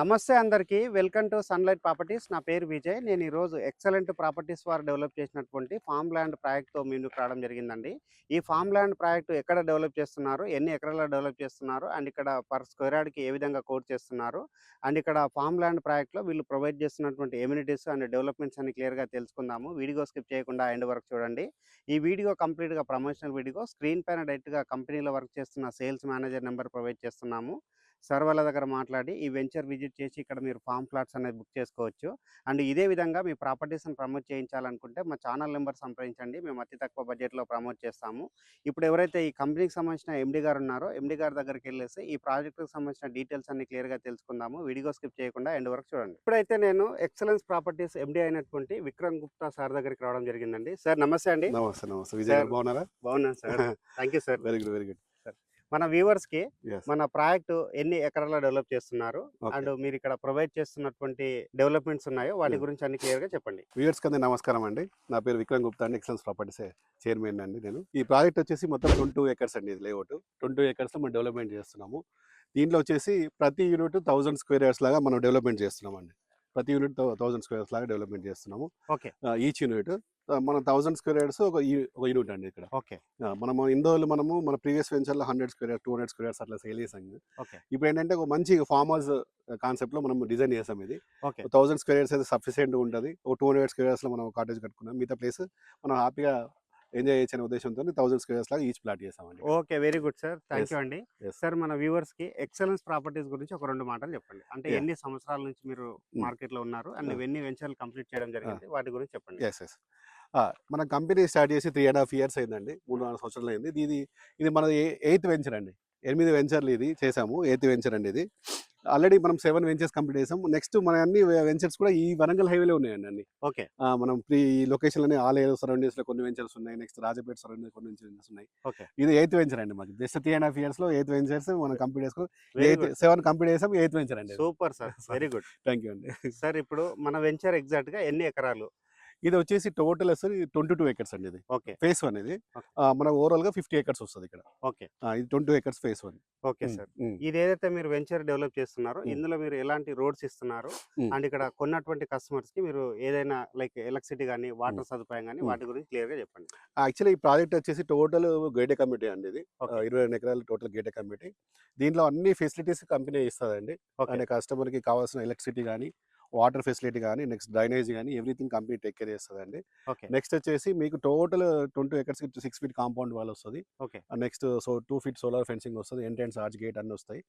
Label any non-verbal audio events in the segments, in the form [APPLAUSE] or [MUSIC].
నమస్తే అందరికీ. Welcome to sunlight properties. నా పేరు విజయ్. నేను ఈరోజు ఎక్సలెంట్ ప్రాపర్టీస్ వారు డెవలప్ చేసినటువంటి ఫామ్ ల్యాండ్ ప్రాజెక్ట్తో ముందుకు రావడం జరిగిందండి. ఈ ఫామ్ ల్యాండ్ ప్రాజెక్ట్ ఎక్కడ డెవలప్ చేస్తున్నారు? ఎన్ని ఎకరాల్లో డెవలప్ చేస్తున్నారు? అండ్ ఇక్కడ పర్ స్క్వేర్ యార్డ్కి ఏ విధంగా కోట్ చేస్తున్నారు? అండ్ ఇక్కడ ఫామ్ ల్యాండ్ ప్రాజెక్ట్లో వీళ్ళు ప్రొవైడ్ చేస్తున్నటువంటి ఎమ్యూనిటీస్ అండ్ డెవలప్మెంట్స్ అని క్లియర్గా తెలుసుకుందాము. వీడియో స్కిప్ చేయకుండా ఎండ్ వరకు చూడండి. ఈ వీడియో కంప్లీట్గా ప్రమోషనల్ వీడియో స్క్రీన్ పైన డైరెక్ట్గా కంపెనీలో వర్క్ చేస్తున్న సేల్స్ మేనేజర్ నెంబర్ ప్రొవైడ్ చేస్తున్నాము. సార్ వాళ్ళ దగ్గర మాట్లాడి ఈ వెంచర్ విజిట్ చేసి ఇక్కడ మీరు ఫామ్ ప్లాట్స్ అనేది బుక్ చేసుకోవచ్చు. అండ్ ఇదే విధంగా మీ ప్రాపర్టీస్ని ప్రమోట్ చేయించాలనుకుంటే మా ఛానల్ నెంబర్ సంప్రదించండి. మేము అతి తక్కువ బడ్జెట్లో ప్రమోట్ చేస్తాము. ఇప్పుడు ఎవరైతే ఈ కంపెనీకి సంబంధించిన ఎండి గారు ఉన్నారో ఎండి గారి దగ్గరికి వెళ్ళేసి ఈ ప్రాజెక్ట్కి సంబంధించిన డీటెయిల్స్ అన్ని క్లియర్గా తెలుసుకుందాము. వీడియో స్కిప్ చేయకుండా ఎండ్ వరకు చూడండి. ఇప్పుడైతే నేను ఎక్సలెన్స్ ప్రాపర్టీస్ ఎండి అయినటువంటి విక్రమ్ గుప్తా సార్ దగ్గరికి రావడం జరిగిందండి. సార్ నమస్తే అండి. నమస్తే నమస్తే. విజయ్. బాగున్నారా? బాగున్నాను sir. [LAUGHS] Thank you sir. Very good very good. మన వ్యూవర్స్కి మన ప్రాజెక్ట్ ఎన్ని ఎకరాల్లో డెవలప్ చేస్తున్నారు అండ్ మీరు ఇక్కడ ప్రొవైడ్ చేస్తున్నటువంటి డెవలప్మెంట్స్ ఉన్నాయో వాటి. గురించి అన్ని క్లియర్గా చెప్పండి. వ్యూయర్స్ కింద నమస్కారం అండి. నా పేరు విక్రమ్ గుప్తా అండి. ఎక్సలెన్స్ ప్రాపర్టీస్ చైర్మన్ అండి నేను. ఈ ప్రాజెక్ట్ వచ్చేసి మొత్తం ట్వంటీ ఎకర్స్ అండి ఇది లేఅవుట్. ట్వంటీ ఎకర్స్ మనం డెవలప్మెంట్ చేస్తున్నాము. దీంట్లో వచ్చేసి ప్రతి యూనిట్ థౌసండ్ స్క్వేర్ యార్డ్స్ లాగా మనం డెవలప్మెంట్ చేస్తున్నాం అండి ప్రతి యూనిట్ థౌసండ్ స్క్వేర్స్ లాగా డెవలప్మెంట్ చేస్తున్నాము. ఓకే. ఈచ్ యూనిట్ మన థౌసండ్ స్క్వేర్ యార్డ్స్ ఒక ఒక యూనిట్ అండి ఇక్కడ. ఓకే. మనము ఇందులో మనము మన ప్రీవియస్ వెంచర్లో hundred square two hundred square yards అట్లా సేల్ చేసాం ఓకే. ఇప్పుడు ఏంటంటే ఒక మంచి ఫార్మ్ హౌస్ కాన్సెప్ట్లో మనం డిజైన్ చేసాం ఇది. ఓకే. థౌసండ్ స్క్వేర్ ఇయర్స్ అయితే సఫిషియెంట్ ఉంటుంది. ఒక టూ హండ్రెడ్ స్క్వేర్లో మనం కాటేజ్ కట్టుకున్నాం. మిగతా ప్లేస్ మనం హ్యాపీగా ఎంజాయ్ అనే ఉద్దేశంతో థౌసండ్ స్క్వేర్ లాగా ఈచ్ ప్లాట్ చేసామండి okay very good sir. Thank. You అండి. సార్ మన వ్యూవర్స్కి ఎక్సలెన్స్ ప్రాపర్టీస్ గురించి ఒక రెండు మాటలు చెప్పండి. అంటే. ఎన్ని సంవత్సరాల నుంచి మీరు మార్కెట్లో ఉన్నారు? అండ్. ఎన్ని వెంచర్లు కంప్లీట్ చేయడం జరిగింది? వాటి గురించి చెప్పండి. ఎస్ ఎస్ మన కంపెనీ స్టార్ట్ చేసి త్రీ అండ్ హాఫ్ ఇయర్స్ అయిందండి. మూడు నాలుగు సంవత్సరాలు అయింది. ఇది ఇది మన ఎయిత్ వెంచర్ అండి. ఎనిమిది వెంచర్లు ఇది చేసాము ఎయిత్ వెంచర్ అండి ఇది. ఆల్రెడీ మనం సెవెన్ వెంచర్స్ కంప్లీట్ చేసాం. నెక్స్ట్ మన అన్ని వెంచర్స్ కూడా ఈ వరంగల్ హైవేలో ఉన్నాయండి అన్ని. ఓకే. మనం ప్రీ లొకేషన్ అనే ఆలయ సరౌండింగ్స్లో కొన్ని వెంచర్స్ ఉన్నాయి. నెక్స్ట్ రాజపేట సరౌండింగ్స్ కొన్ని వెంచర్స్ ఉన్నాయి. ఓకే. ఇది ఎయిత్ వెంచర్ అండి మాకు. జస్ట్ త్రీ అండ్ హాఫ్ ఇయర్స్లో ఎయిత్ వెంచర్స్ మనం కంప్లీట్ చేసుకుని వెరీ ఎయిత్ సెవెన్ కంప్లీట్ చేసాం ఎయిత్ వెంచర్ అండి super sir very good thank you అండి. సార్ ఇప్పుడు మన వెంచర్ ఎగ్జాక్ట్గా ఎన్ని ఎకరాలు? ఇది వచ్చేసి టోటల్ వస్తుంది ట్వంటీ టూ ఎకర్స్ అండి ఇది. ఓకే. ఫేస్ వన్ ఇది. మన ఓవరాల్గా ఫిఫ్టీ ఎకర్స్ వస్తుంది ఇక్కడ. ఓకే. ఇది twenty acres phase one. Okay sir. ఇది ఏదైతే మీరు వెంచర్ డెవలప్ చేస్తున్నారో. ఇందులో మీరు ఎలాంటి రోడ్స్ ఇస్తున్నారు. అండ్ ఇక్కడ కొన్నటువంటి కస్టమర్స్కి మీరు ఏదైనా లైక్ ఎలక్ట్రిసిటీ కానీ వాటర్ సదుపాయం కానీ. వాటి గురించి క్లియర్గా చెప్పండి. యాక్చువల్లీ ఈ ప్రాజెక్ట్ వచ్చేసి టోటల్ గేటే కమిటీ అండి ఇది. ఇరవై రెండు ఎకరాలు టోటల్ గేటే కమిటీ దీంట్లో అన్ని ఫెసిలిటీస్ కంపెనీ ఇస్తుందండి. కస్టమర్కి కావాల్సిన ఎలక్ట్రిసిటీ కానీ వాటర్ ఫెసిలిటీ కానీ నెక్స్ట్ డ్రైనేజ్ కానీ ఎవ్రీథింగ్ కంప్లీట్ టేక్ కేర్ చేస్తుందండి. నెక్స్ట్ వచ్చేసి మీకు total twenty acres six feet compound wall వస్తుంది. Okay. Next so two feet solar fencing వస్తుంది ఎంట్రెన్స్ ఆర్చ్ గేట్ అన్ని వస్తాయి.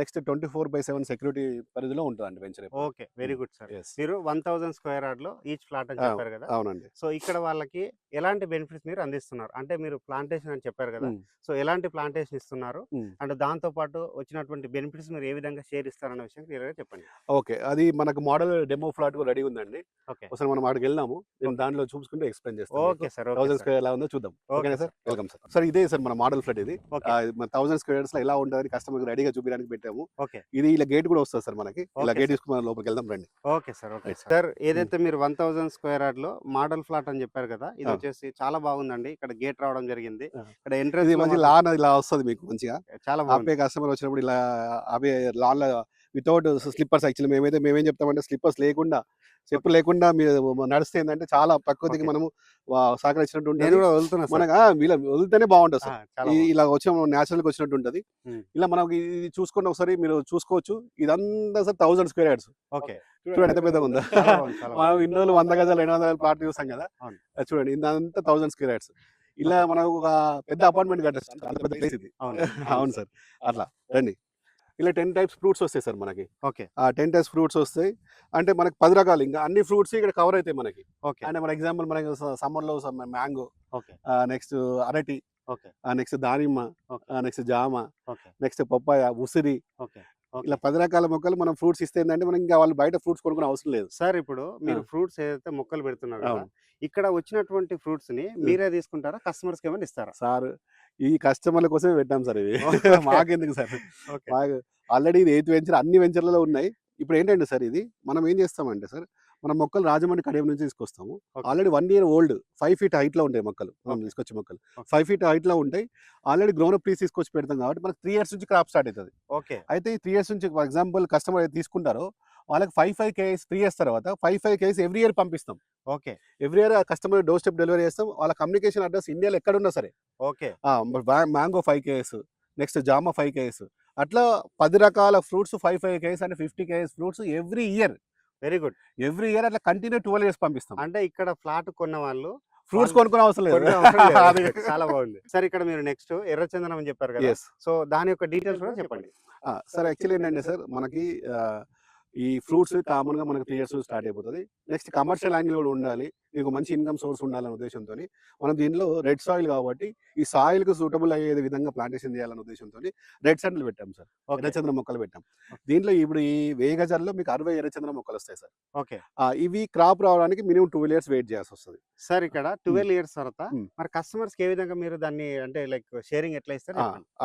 Next twenty four by seven security పరిధిలో ఉంటుందండి venture okay. Very good sir. మీరు వన్ థౌసండ్ స్క్వేర్ యార్డ్లో each flat అని చెప్పారు కదా. అవునండి. సో ఇక్కడ వాళ్ళకి ఎలాంటి బెనిఫిట్స్ మీరు అందిస్తున్నారు? అంటే మీరు ప్లాంటేషన్ అని చెప్పారు కదా. సో ఎలాంటి ప్లాంటేషన్ ఇస్తున్నారు. అండ్ దాంతో పాటు వచ్చినటువంటి బెనిఫిట్స్ మీరు ఏ విధంగా షేర్ ఇస్తారన్న విషయం క్లియర్గా చెప్పండి. ఓకే. అది మనకు మోడల్ డెమో ఫ్లాట్ కూడా రెడీ ఉందండి. ఒకసారి మనం అక్కడికి వెళ్దాము. నేను. దాంట్లో చూసుకుంటే ఎక్స్ప్లెయిన్ చేస్తాను ఓకే సార్ థౌసండ్ స్క్వేర్ ఎలా ఉందో చూద్దాం. ఓకేనా సార్. Welcome sir. సార్ ఇదే సార్ మన మోడల్ ఫ్లాట్ ఇది. థౌసండ్ స్క్వేర్స్లో ఎలా ఉంటుంది కస్టమర్ రెడీగా చూపించడానికి పెట్టాము. ఇది ఇలా గేట్ కూడా వస్తుంది సార్ మనకి. ఇలా గేట్. తీసుకుని మనం లోపలికి వెళ్దాం రండి. Okay sir okay. సార్. ఏదైతే మీరు వన్ థౌసండ్ స్క్వేర్ యార్డ్లో మోడల్ ఫ్లాట్ అని చెప్పారు కదా ఇది. వచ్చేసి చాలా బాగుందండి. ఇక్కడ గేట్ రావడం జరిగింది. ఇక్కడ ఎంట్రన్స్ మంచి లాన్ ఇలా వస్తుంది మీకు మంచిగా. చాలా ఆపే కస్టమర్ వచ్చినప్పుడు ఇలా ఆపే లాన్ వితౌట్ స్లిప్పర్స్ యాక్చువల్లీ మేమైతే మేమేం చెప్తామంటే స్లిప్పర్స్ లేకుండా చెప్పు లేకుండా మీరు నడిస్తే ఏంటంటే చాలా ప్రకృతికి. మనము సహకరించినట్టు నేను ఉంటుంది. కూడా వదులుతున్నా మనకు వీళ్ళ వదిలితేనే బాగుంటుంది సార్. ఇలా వచ్చి న్యాచురల్గా వచ్చినట్టు ఉంటుంది. ఇలా మనకి ఇది చూసుకోండి ఒకసారి మీరు చూసుకోవచ్చు. ఇదంతా sir thousand square yards. Okay. చూడండి ఎంత పెద్దగా ఉందా. మనం. ఇన్ని రోజులు వంద గజాలు రెండు వందల ప్లాట్ చూసాం కదా. చూడండి ఇదంతా థౌసండ్ స్క్వేర్ యార్డ్స్. ఇలా మనకు ఒక పెద్ద అపార్ట్మెంట్ కట్టచ్చు అంత పెద్ద ఇది. అవును సార్. అట్లా. రండి. ఇలా టెన్ టైప్స్ ఫ్రూట్స్ వస్తాయి సార్ మనకి. ఓకే. ఆ టెన్ టైప్స్ ఫ్రూట్స్ వస్తాయి. అంటే మనకి పది రకాలు ఇంకా అన్ని ఫ్రూట్స్ ఇక్కడ కవర్ అవుతాయి మనకి. ఓకే. అంటే మన ఎగ్జాంపుల్ మనకి సమ్మర్లో మ్యాంగో ఓకే. నెక్స్ట్ అరటి ఓకే. నెక్స్ట్ దానిమ్మ నెక్స్ట్ జామ ఓకే. నెక్స్ట్ పప్పాయ ఉసిరి. ఓకే. ఇలా పది రకాల మొక్కలు మనం ఫ్రూట్స్ ఇస్తే ఏంటంటే మనం ఇంకా వాళ్ళు బయట ఫ్రూట్స్ కొనుక్కునే అవసరం లేదు. సార్ ఇప్పుడు మీరు. ఫ్రూట్స్ ఏదైతే మొక్కలు పెడుతున్నారు. ఇక్కడ వచ్చినటువంటి ఫ్రూట్స్ని మీరే తీసుకుంటారా? కస్టమర్స్కి ఏమైనా ఇస్తారా? సార్ ఈ కస్టమర్ల కోసమే పెట్టాం సార్ ఇవి Okay. మాకెందుకు సార్? మాకు ఆల్రెడీ ఇది ఎయిత్ వెంచర్ అన్ని వెంచర్లలో ఉన్నాయి. ఇప్పుడు ఏంటంటే సార్ ఇది మనం ఏం చేస్తామంటే సార్ మన మొక్కలు రాజమండ్రి కడియం నుంచి తీసుకొస్తాము. Already one year old five feet హైట్లో ఉంటాయి మొక్కలు. మనం. తీసుకొచ్చే మొక్కలు. ఫైవ్ ఫీట్ హైట్లో ఉంటాయి. ఆల్రెడీ గ్రోన్ అప్ ట్రీస్ తీసుకొచ్చి పెడతాం కాబట్టి మనకి త్రీ ఇయర్స్ నుంచి క్రాప్ స్టార్ట్ అవుతుంది. ఓకే. అయితే ఈ త్రీ ఇయర్స్ నుంచి ఫర్ ఎగ్జాంపుల్ కస్టమర్ అయితే తీసుకుంటారో వాళ్ళకి five five case three years తర్వాత five five case every year పంపిస్తాం. Okay. Every year customer door step delivery చేస్తాం. వాళ్ళ కమ్యూనికేషన్ అడ్రస్ ఇండియాలో ఎక్కడున్నా సరే. Okay. Mango five KS next జామా ఫైవ్ కేఎస్ అట్లా పది రకాల ఫ్రూట్స్ ఫైవ్ ఫైవ్ కేఎస్ అంటే fifty KS fruits every year very good every year అట్లా కంటిన్యూ ట్వెల్వ్ ఇయర్స్ పంపిస్తాం. అంటే ఇక్కడ ఫ్లాట్ కొన్న వాళ్ళు ఫ్రూట్స్ కొనుక్కునే అవసరం లేదు. [LAUGHS] చాలా బాగుంది. సార్ ఇక్కడ మీరు నెక్స్ట్ ఎర్రచందనం అని చెప్పారు కదా. సో దాని యొక్క డీటెయిల్స్ కూడా చెప్పండి. సార్ యాక్చువల్లీ ఏంటంటే సార్. మనకి ఈ ఫ్రూట్స్ కామన్గా మనకి త్రీ ఇయర్స్ స్టార్ట్ అయిపోతుంది. నెక్స్ట్ కమర్షియల్ యాంగిల్ కూడా ఉండాలి. మీకు మంచి ఇన్కమ్ సోర్స్ ఉండాలనే ఉద్దేశంతో మనం దీనిలో రెడ్ సాయిల్ కాబట్టి ఈ సాయిల్కు సూటబుల్ అయ్యే విధంగా ప్లాంటేషన్ చేయాలనే ఉద్దేశంతో రెడ్ సెంట్లు పెట్టాం సార్. ఎర్రచంద్ర మొక్కలు పెట్టాం. దీంట్లో ఇప్పుడు ఈ వేగజల్లో మీకు అరవై ఎర్రచంద్ర మొక్కలు వస్తాయి సార్. ఓకే. ఇవి క్రాప్ రావడానికి మినిమం టూ ఇయర్స్ వెయిట్ చేయాల్సి వస్తుంది. సార్ ఇక్కడ ట్వెల్వ్ ఇయర్స్ తర్వాత. మరి కస్టమర్స్ ఏ విధంగా మీరు దాన్ని అంటే లైక్ షేరింగ్ ఎట్లా ఇస్తారు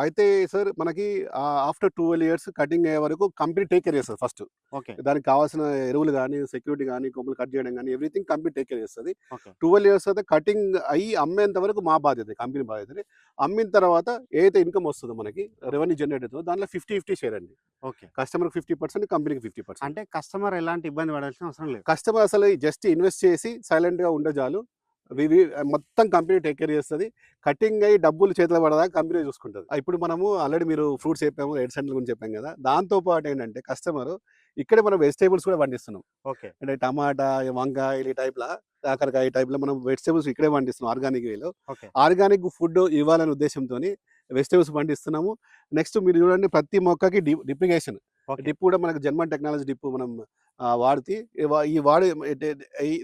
అయితే సార్ మనకి ఆఫ్టర్ ట్వెల్వ్ ఇయర్స్ కటింగ్ అయ్యే వరకు కంప్లీట్ టేక్ కేర్ చేస్తుంది ఫస్ట్. దానికి కావాల్సిన ఎరువులు కానీ సెక్యూరిటీ కానీ కొమ్మలు కట్ చేయడం కానీ ఎవ్రీథింగ్ కంప్లీట్ టేక్ కేర్ చేస్తుంది. ట్వెల్వ్ ఇయర్స్ అయితే కటింగ్ అయ్యి అమ్మేంత వరకు మా బాధ్యత కంపెనీ బాధ్యత అమ్మిన తర్వాత ఏదైతే ఇన్కమ్ వస్తుందో మనకి రెవెన్యూ జనరేట్ అవుతుందో దాంట్లో ఫిఫ్టీ ఫిఫ్టీ షేర్ అండి. ఓకే. కస్టమర్ ఫిఫ్టీ పర్సెంట్ కంపెనీకి ఫిఫ్టీ పర్సెంట్. అంటే కస్టమర్ ఎలాంటి ఇబ్బంది పడాల్సిన అవసరం లేదు. కస్టమర్ అసలు జస్ట్ ఇన్వెస్ట్ చేసి సైలెంట్గా ఉండే చాలు. వి- వి- మొత్తం కంపెనీ టేక్ కేర్ చేస్తుంది. కటింగ్ అయ్యి డబ్బులు చేతిలో పడదా కంపెనీ చూసుకుంటుంది. ఇప్పుడు మనము ఆల్రెడీ మీరు ఫ్రూట్స్ చెప్పాము రెడ్ సెంటర్ గురించి చెప్పాం కదా. దాంతో పాటు ఏంటంటే కస్టమర్ ఇక్కడే మనం వెజిటేబుల్స్ కూడా పండిస్తున్నాం. ఓకే. అంటే టమాటా వంకాయ ఈ టైప్లా కాకరకాయ ఈ టైప్లో మనం వెజిటేబుల్స్ ఇక్కడే పండిస్తున్నాం ఆర్గానిక్ వేలో. ఆర్గానిక్ ఫుడ్ ఇవ్వాలనే ఉద్దేశంతో వెజిటేబుల్స్ పండిస్తున్నాము. నెక్స్ట్ మీరు చూడండి ప్రతి మొక్కకి డిప్లికేషన్. డిప్ కూడా మనకు జర్మన్ టెక్నాలజీ డిప్ మనం వాడితే ఈ వాడి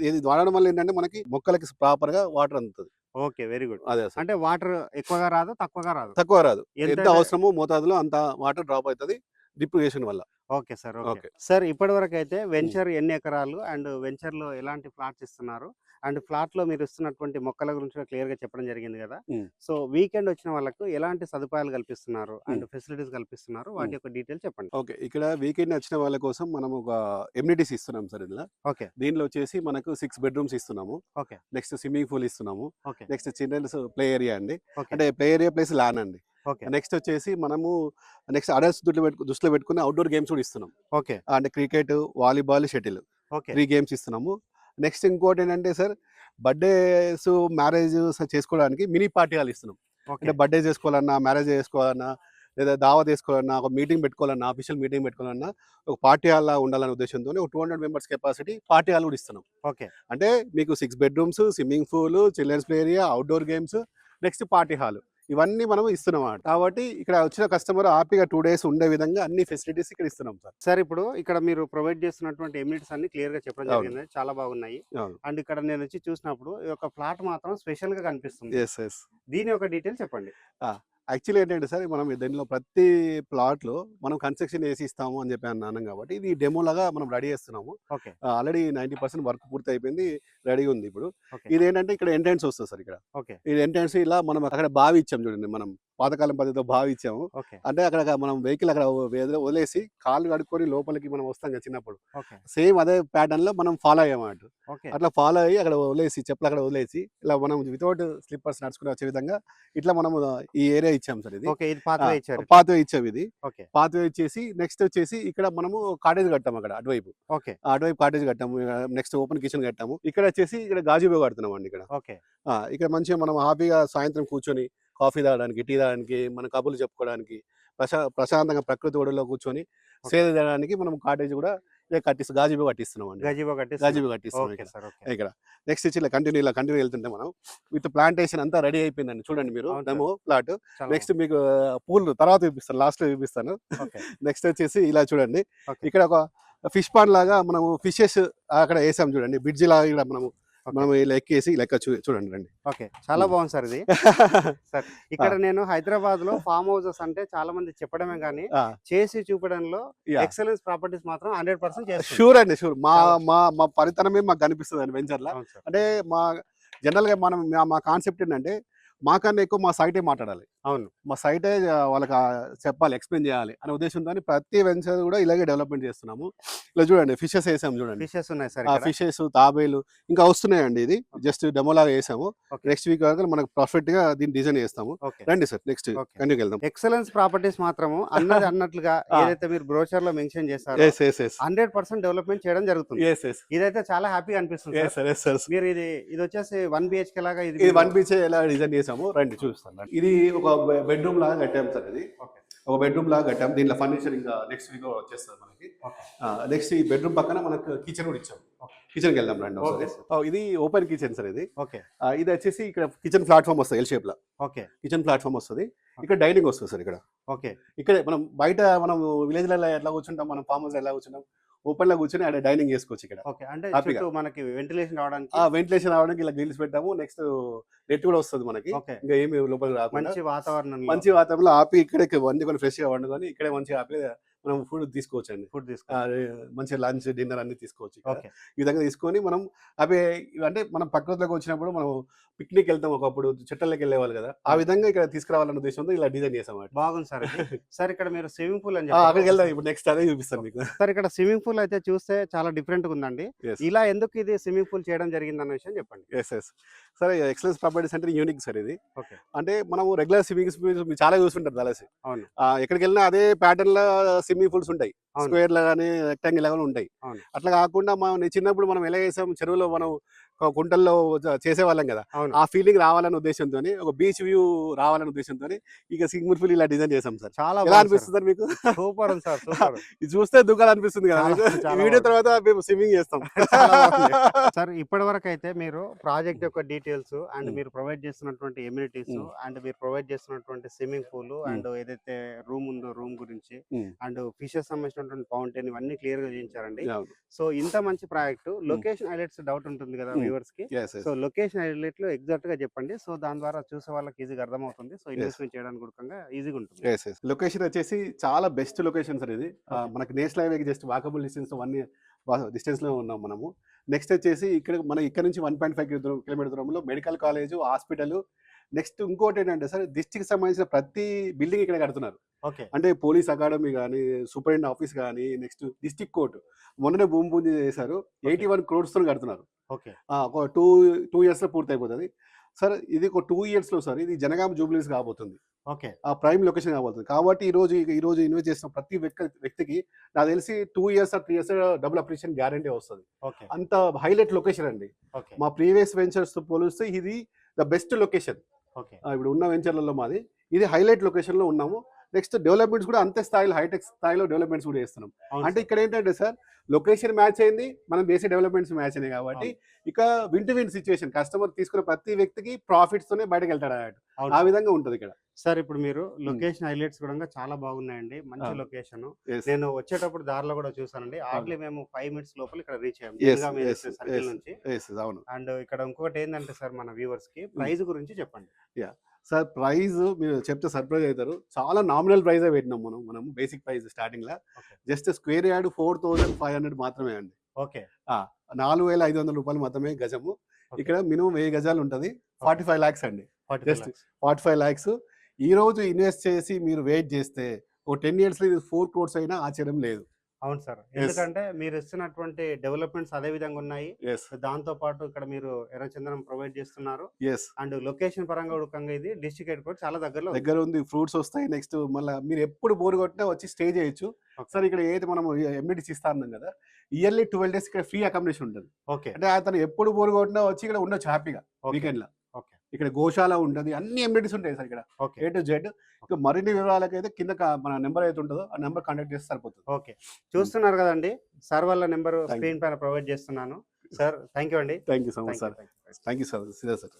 ఇది వాడడం వల్ల ఏంటంటే మనకి మొక్కలకి ప్రాపర్గా వాటర్ అందుతుంది. ఓకే. Very good. అదే అంటే వాటర్ ఎక్కువగా రాదు తక్కువగా రాదు? తక్కువ రాదు. ఎంత అవసరమో మోతాదులో అంత వాటర్ డ్రాప్ అవుతుంది డిప్లికేషన్ వల్ల. Okay sir. ఓకే. సార్ ఇప్పటి వరకు అయితే వెంచర్ ఎన్ని ఎకరాలు అండ్ వెంచర్లో ఎలాంటి ఫ్లాట్స్ ఇస్తున్నారు? అండ్ ఫ్లాట్లో మీరు ఇస్తున్నటువంటి మొక్కల గురించి క్లియర్గా చెప్పడం జరిగింది కదా. సో వీకెండ్ వచ్చిన వాళ్ళకు ఎలాంటి సదుపాయాలు కల్పిస్తున్నారు? అండ్ ఫెసిలిటీస్ కల్పిస్తున్నారు? వాటి. యొక్క డీటెయిల్స్ చెప్పండి ఓకే. ఇక్కడ వీకెండ్ వచ్చిన వాళ్ళ కోసం మనం ఒక ఎమ్యూనిటీస్ ఇస్తున్నాం సార్ ఇందులో. ఓకే. దీనిలో వచ్చేసి మనకు సిక్స్ బెడ్రూమ్స్ ఇస్తున్నాము. ఓకే. నెక్స్ట్ స్విమ్మింగ్ పూల్ ఇస్తున్నాము. Okay. Next childrens play area అండి. అంటే ప్లే ఏరియా ప్లేస్ లాన్ అండి. నెక్స్ట్ వచ్చేసి మనము నెక్స్ట్ అడల్ట్స్ దృష్టిలో పెట్టు దృష్టిలో పెట్టుకుని అవుట్డోర్ గేమ్స్ కూడా ఇస్తున్నాం. ఓకే. అంటే cricket volleyball shuttle okay. Three games ఇస్తున్నాము. నెక్స్ట్ ఇంకోటి ఏంటంటే సార్ బర్త్డేస్ మ్యారేజ్ చేసుకోవడానికి మినీ పార్టీ హాల్ ఇస్తున్నాం అంటే బర్త్డే చేసుకోవాలన్నా మ్యారేజ్ చేసుకోవాలన్నా లేదా దావత్ చేసుకోవాలన్నా ఒక మీటింగ్ పెట్టుకోవాలన్నా అఫీషియల్ మీటింగ్ పెట్టుకోవాలన్నా ఒక పార్టీ హాల్ ఉండాలనే ఉద్దేశంతో ఒక two hundred members capacity party hall కూడా ఇస్తున్నాం. ఓకే. అంటే మీకు six bedrooms swimming pool childrens play area outdoor games next party hall. ఇవన్నీ మనం ఇస్తున్నాం కాబట్టి ఇక్కడ వచ్చిన కస్టమర్ హ్యాపీగా టూ డేస్ ఉండే విధంగా అన్ని ఫెసిలిటీస్ ఇక్కడ ఇస్తున్నాం సార్. సార్ ఇప్పుడు ఇక్కడ మీరు ప్రొవైడ్ చేస్తున్నటువంటి ఎమ్యూనిటీస్ అన్ని క్లియర్గా చెప్పడం. జరిగింది. చాలా బాగున్నాయి. అండ్ ఇక్కడ నేను వచ్చి చూసినప్పుడు ఈ యొక్క ఫ్లాట్ మాత్రం స్పెషల్గా కనిపిస్తుంది. దీని యొక్క డీటెయిల్ చెప్పండి. యాక్చువల్లీ ఏంటంటే సార్ మనం దీనిలో ప్రతి ప్లాట్లో మనం కన్స్ట్రక్షన్ చేసి ఇస్తాము అని చెప్పి అన్నాను కాబట్టి ఇది డెమో లాగా మనం రెడీ చేస్తున్నాము. Okay. Already ninety percent work పూర్తి అయిపోయింది రెడీగా ఉంది ఇప్పుడు. ఇది ఏంటంటే ఇక్కడ ఎంట్రన్స్ వస్తుంది సార్ ఇక్కడ. ఓకే. ఇది ఎంట్రన్స్ ఇలా మనం అక్కడ బావి ఇచ్చాం చూడండి మనం. పాతకాలం పద్ధతితో ఓకే. అంటే అక్కడ మనం వెహికల్ అక్కడ వదిలే- వదిలేసి కాళ్ళు కడుక్కొని లోపలికి మనం వస్తాం కదా చిన్నప్పుడు. సేమ్ అదే ప్యాటర్న్లో మనం ఫాలో అయ్యామన్నమాట ఓకే. అట్లా ఫాలో అయ్యి అక్కడ వదిలేసి చెప్పులు అక్కడ వదిలేసి ఇలా మనం వితౌట్ స్లిప్పర్స్ నడుచుకుని వచ్చే విధంగా ఇట్లా మనం ఈ ఏరియా ఇచ్చాం సార్ ఇది. పాతవే ఇచ్చాం ఇది. పాత్వే ఇచ్చేసి నెక్స్ట్ వచ్చేసి ఇక్కడ మనము కాటేజ్ కట్టాము అక్కడ అటువైపు. అటువైపు కాటేజ్ కట్టాము నెక్స్ట్ ఓపెన్ కిచెన్ కట్టాము. ఇక్కడ వచ్చేసి ఇక్కడ గాజుబే కడుతున్నాం అండి ఇక్కడ. ఇక్కడ మంచిగా మనం హ్యాపీగా సాయంత్రం కూర్చొని కాఫీ తాగడానికి టీ తాగడానికి మన కబుర్లు చెప్పుకోవడానికి ప్రశా ప్రశాంతంగా ప్రకృతి ఒడిలో కూర్చొని సేద చేయడానికి మనం కాటేజ్ కూడా ఇక కట్టిస్తాం గాజుబే కట్టిస్తున్నాం అండి. గజీబో కట్టి గాజుబే కట్టిస్తున్నాం ఇక్కడ. నెక్స్ట్ వచ్చి ఇలా కంటిన్యూ ఇలా కంటిన్యూ వెళ్తుంటే మనం విత్ ప్లాంటేషన్ అంతా రెడీ అయిపోయిందండి. చూడండి మీరు డెమో ప్లాట్. నెక్స్ట్ మీకు పూల్ తర్వాత చూపిస్తాను లాస్ట్లో చూపిస్తాను. [LAUGHS] నెక్స్ట్ వచ్చేసి ఇలా చూడండి. ఇక్కడ ఒక ఫిష్ పాండ్ లాగా మనము ఫిషెస్ అక్కడ వేసాం చూడండి. బ్రిడ్జ్ లాగా ఇక్కడ మనము మనం ఎక్కేసి లెక్క చూ చూడండి రండి. ఓకే. చాలా. బాగుంది సార్ ఇది. [LAUGHS] ఇక్కడ నేను హైదరాబాద్లో ఫామ్ హౌసెస్ అంటే చాలా మంది చెప్పడమే కానీ చేసి చూపడంలో ఎక్సలెన్స్ ప్రాపర్టీస్ మాత్రం హండ్రెడ్ పర్సెంట్ షూర్ అండి షూర్ మా మా మా పరితనమే మాకు కనిపిస్తుంది అండి వెంచర్ లా. సార్. అంటే మా జనరల్గా మనం మా- మా కాన్సెప్ట్ ఏంటంటే మాకన్నా ఎక్కువ మా సైటే మాట్లాడాలి. అవును. మా సైటే వాళ్ళకి చెప్పాలి ఎక్స్ప్లెయిన్ చేయాలి అనే ఉద్దేశంతో ప్రతి వెంచర్ కూడా ఇలాగే డెవలప్మెంట్ చేస్తున్నాము. ఇలా చూడండి ఫిషెస్ వేసాము చూడండి. ఫిషెస్ ఉన్నాయి సార్. ఫిషెస్ తాబేలు ఇంకా వస్తున్నాయండి ఇది. జస్ట్ డెమోలాగా వేసాము. Okay. నెక్స్ట్ వీక్ వరకు మనకు పర్ఫెక్ట్గా దీన్ని డిజైన్ చేస్తాము. రండి సార్ నెక్స్ట్. కంటిన్యూకి వెళ్దాం. ఎక్సలెన్స్ ప్రాపర్టీస్ మాత్రము అన్నది అన్నట్లుగా. [LAUGHS] ఏదైతే మీరు బ్రోచర్లో మెన్షన్ చేశారో yes yes yes hundred percent development చేయడం జరుగుతుంది. ఎస్ ఎస్ ఇదైతే చాలా హ్యాపీగా అనిపిస్తుంది మీరు ఇది ఇది వచ్చేసి వన్ బిహెచ్కే లాగా ఇది వన్ పీచ్ ఎలా డిజైన్ చేసాము రండి చూపిస్తాను రండి. ఇది ఒక బెడ్రూమ్ లాగా కట్టాము సార్ ఇది. ఒక బెడ్రూమ్ లాగా కట్టాము దీంట్లో ఫర్నిచర్ ఇంకా నెక్స్ట్ వీక్ వచ్చేస్తుంది మనకి. నెక్స్ట్ ఈ బెడ్రూమ్ పక్కన మనకు కిచెన్ కూడా ఇచ్చాము కిచెన్కి వెళ్దాం రండి ఒకసారి. ఇది ఓపెన్ కిచెన్ సార్ ఇది. ఓకే. ఇది వచ్చేసి ఇక్కడ కిచెన్ ప్లాట్ఫామ్ వస్తుంది ఎల్ షేప్లో. ఓకే. కిచెన్ ప్లాట్ఫామ్ వస్తుంది. ఇక్కడ డైనింగ్ వస్తుంది సార్ ఇక్కడ. ఓకే. ఇక్కడ మనం బయట మనం విలేజ్లలో ఎట్లా కూర్చుంటాం? మనం ఫామ్ హౌస్ ఎలా కూర్చుంటాం? ఓపెన్లో కూర్చొని అక్కడ డైనింగ్ చేసుకోవచ్చు ఇక్కడ. ఓకే. అంటే మనకి వెంటిలేషన్ రావడానికి ఆ వెంటిలేషన్ రావడానికి ఇలా గ్రిల్స్ పెట్టాము. నెక్స్ట్ నెట్ కూడా వస్తుంది మనకి. ఇంకా ఏమి లోపల రాకుండా మంచి వాతావరణం మంచి వాతావరణంలో ఆపి ఇక్కడే వండుకొని ఫ్రెష్గా వండుకొని ఇక్కడే మంచిగా ఆపి మనం ఫుడ్ తీసుకోవచ్చు. అండి ఫుడ్ మంచిగా లంచ్ డిన్నర్ అన్ని తీసుకోవచ్చు ఈ విధంగా తీసుకొని మనం అవి అంటే మనం ప్రకృతిలోకి వచ్చినప్పుడు మనం పిక్నిక్ వెళ్తాం ఒకప్పుడు చెట్లలోకి వెళ్ళేవాళ్ళు కదా. ఆ విధంగా ఇక్కడ తీసుకురావాలన్న ఉద్దేశంతో ఇలా డిజైన్ చేసాం. బాగుంది సార్ [LAUGHS] సార్ ఇక్కడ మీరు స్విమ్మింగ్ పూల్ అని అక్కడికి వెళ్దాం ఇప్పుడు నెక్స్ట్ అదే చూపిస్తాను మీకు. సార్ ఇక్కడ స్విమ్మింగ్ పూల్ అయితే చూస్తే చాలా డిఫరెంట్గా ఉందండి. ఇలా ఎందుకు ఇది స్విమ్మింగ్ పూల్ చేయడం జరిగింది అన్న విషయం చెప్పండి. ఎస్ ఎస్ సరే ఎక్సలెన్స్ ప్రాపర్టీస్ అంటే యూనిక్ సార్ ఇది. అంటే మనము రెగ్యులర్ స్విమ్మింగ్ చాలా చూస్తుంటారు తలసి. అవును. ఎక్కడికి వెళ్ళినా అదే ప్యాటర్న్లో స్విమ్మింగ్ పూల్స్ ఉంటాయి. స్క్వేర్లో కానీ రెక్టాంగిల్లో కానీ ఉంటాయి. అట్లా కాకుండా మనం నేను చిన్నప్పుడు మనం ఎలా చేసాం చెరువులో మనం చ- చేసేవాళ్ళం కదా ఆ ఫీలింగ్ రావాలనే ఉద్దేశంతో ఒక బీచ్ వ్యూ రావాలనే ఉద్దేశంతో ఇక పూల్ ఇలా డిజైన్ చేసాం సార్ చాలా ఎలా అనిపిస్తుంది సార్ మీకు సూపర్ సార్ [LAUGHS] ఇది చూస్తే దుఃఖాలు అనిపిస్తుంది కదా వీడియో. తర్వాత మేము స్విమ్మింగ్ చేస్తాం. [LAUGHS] [LAUGHS] సార్ ఇప్పటి వరకు అయితే మీరు ప్రాజెక్ట్ యొక్క డీటెయిల్స్ అండ్. మీరు ప్రొవైడ్ చేస్తున్నటువంటి ఎమ్యూనిటీస్. అండ్ మీరు ప్రొవైడ్ చేస్తున్నటువంటి స్విమ్మింగ్ పూల్ అండ్ ఏదైతే రూమ్ ఉందో రూమ్ గురించి. అండ్ ఫిషెస్ సంబంధించినటువంటి ఫౌంటైన్ ఇవన్నీ క్లియర్గా చూపించారండి. సో ఇంత మంచి ప్రాజెక్ట్ లొకేషన్ హైలైట్స్ డౌట్ ఉంటుంది కదా. వ్యూవర్స్కి. సో లొకేషన్ హైలైట్లో ఎగ్జాక్ట్గా చెప్పండి. సో దాని ద్వారా చూసే వాళ్ళకి ఈజీగా అర్థమవుతుంది. సో ఇన్వెస్ట్మెంట్ చేయడానికి కూడా ఈజీగా ఉంటుంది. లొకేషన్ వచ్చేసి చాలా బెస్ట్ లొకేషన్ సార్ ఇది. మనకి national highway just walkable distance one డిస్టెన్స్లో ఉన్నాం మనము. నెక్స్ట్ వచ్చేసి ఇక్కడ మన ఇక్కడ నుంచి వన్ పాయింట్ ఫైవ్ కిలోమీటర్ దూరంలో మెడికల్ కాలేజ్ హాస్పిటల్. నెక్స్ట్ ఇంకోటి ఏంటంటే సార్ డిస్టిక్ సంబంధించిన ప్రతి బిల్డింగ్ ఇక్కడ కడుతున్నారు. ఓకే. అంటే పోలీస్ అకాడమీ కానీ సూపరింటెండెంట్ ఆఫీస్ కానీ నెక్స్ట్ డిస్టిక్ కోర్టు. మొన్ననే భూమి పూజ చేశారు. ఎయిటీ వన్తో కడుతున్నారు. ఒక టూ టూ ఇయర్స్లో పూర్తి అయిపోతుంది సార్ ఇది ఒక టూ ఇయర్స్లో సార్ ఇది జనగామ జూబ్లీస్ కాబోతుంది. ఓకే. ఆ ప్రైమ్ లొకేషన్ కాబోతుంది. కాబట్టి ఈ రోజు ఈ రోజు ఇన్వెస్ట్ చేసిన ప్రతి వ్యక్తి వ్యక్తికి నాకు తెలిసి two years three years double appreciation guarantee వస్తుంది. ఓకే. అంత హైలైట్ లొకేషన్ అండి. మా ప్రీవియస్ వెంచర్స్తో పోలిస్తే ఇది ద బెస్ట్ లొకేషన్. ఓకే. ఇప్పుడు ఉన్న వెంచర్లలో మాది. ఇది హైలైట్ లొకేషన్లో ఉన్నాము. నెక్స్ట్ డెవలప్మెంట్స్ కూడా అంతే స్థాయిలో హైటెక్ స్థాయిలో డెవలప్మెంట్స్ కూడా చేస్తున్నాం. అంటే ఇక్కడ ఏంటంటే సార్ లొకేషన్ మ్యాచ్ అయింది మనం చేసే డెవలప్మెంట్స్ మ్యాచ్ అయినాయి కాబట్టి ఇక win to win situation customer తీసుకున్న ప్రతి వ్యక్తికి ప్రాఫిట్స్ తోనే బయటకు వెళ్తాడు అన్నట్టు. ఆ విధంగా ఉంటది ఇక్కడ. సార్ ఇప్పుడు మీరు లొకేషన్ హైలైట్స్ కూడా చాలా బాగున్నాయండి మంచి. లొకేషన్. నేను వచ్చేటప్పుడు దారిలో కూడా చూసానండి హార్డ్లీ మేము ఫైవ్ మినిట్స్ లోపల ఇక్కడ రీచ్ అయ్యాం Yes, Jangaon yes, circle yes. నుంచి. Yes, yes, అవును. అండ్ ఇక్కడ ఇంకొకటి ఏంటంటే సార్ మన వ్యూవర్స్కి ప్రైస్ గురించి చెప్పండి. సార్ ప్రైస్ మీరు చెప్తే సర్ప్రైజ్ అవుతారు. చాలా నామినల్ ప్రైస్ పెట్టినాం మనం మనం బేసిక్ ప్రైస్ స్టార్టింగ్లో. Just square yard four thousand five hundred మాత్రమే అండి. ఓకే. నాలుగు వేల ఐదు వందల రూపాయలు మాత్రమే గజము. ఇక్కడ మినిమం వెయ్యి గజాలు ఉంటది. ఫార్టీ ఫైవ్ లాక్స్ అండి. Just- forty five lakhs. ఈ రోజు ఇన్వెస్ట్ చేసి మీరు వెయిట్ చేస్తే ఓ టెన్ ఇయర్స్లో ఇది ఫోర్ క్రోర్స్ అయినా ఆశ్చర్యం లేదు. అవును సార్. ఎందుకంటే మీరు ఇస్తున్నటువంటి డెవలప్మెంట్స్ అదే విధంగా ఉన్నాయి. దాంతో పాటు ఇక్కడ మీరు ఎర్రచందనం ప్రొవైడ్ చేస్తున్నారు. అండ్ లొకేషన్ పరంగా ఉడకంగా ఇది డిస్ట్రిక్ట్ హెడ్ కూడా చాలా దగ్గరలో. దగ్గర ఉంది. ఫ్రూట్స్ వస్తాయి నెక్స్ట్ మళ్ళీ మీరు ఎప్పుడు బోర్ కొట్టినా వచ్చి స్టే చేయొచ్చు. Okay. సార్ ఇక్కడ ఏదైతే మనం ఎమ్యూనిటీస్ ఇస్తా అన్నాం కదా ఇయర్లీ ట్వెల్వ్ డేస్ ఇక్కడ ఫ్రీ అకామిడేషన్ ఉంటుంది. ఓకే. అంటే అతను ఎప్పుడు బోర్ కొట్టినా వచ్చి ఇక్కడ ఉండొచ్చు హ్యాపీగా వీకెండ్లో. ఇక్కడ గోశాల ఉంటుంది అన్ని ఎమ్యూనిటీస్ ఉంటాయి సార్ ఇక్కడ. ఓకే. ఏ టు జెడ్ ఇంకా మరిన్ని వివరాలకి అయితే కింద మన నెంబర్ అయితే ఉంటుందో ఆ నెంబర్ కాంటాక్ట్ చేస్తే సరిపోతుంది. ఓకే. చూస్తున్నారు కదండి? సార్ వాళ్ళ నెంబర్. స్క్రీన్ పైన ప్రొవైడ్ చేస్తున్నాను. సార్ థ్యాంక్ యూ అండి thank you so much sir. Thank you sir sir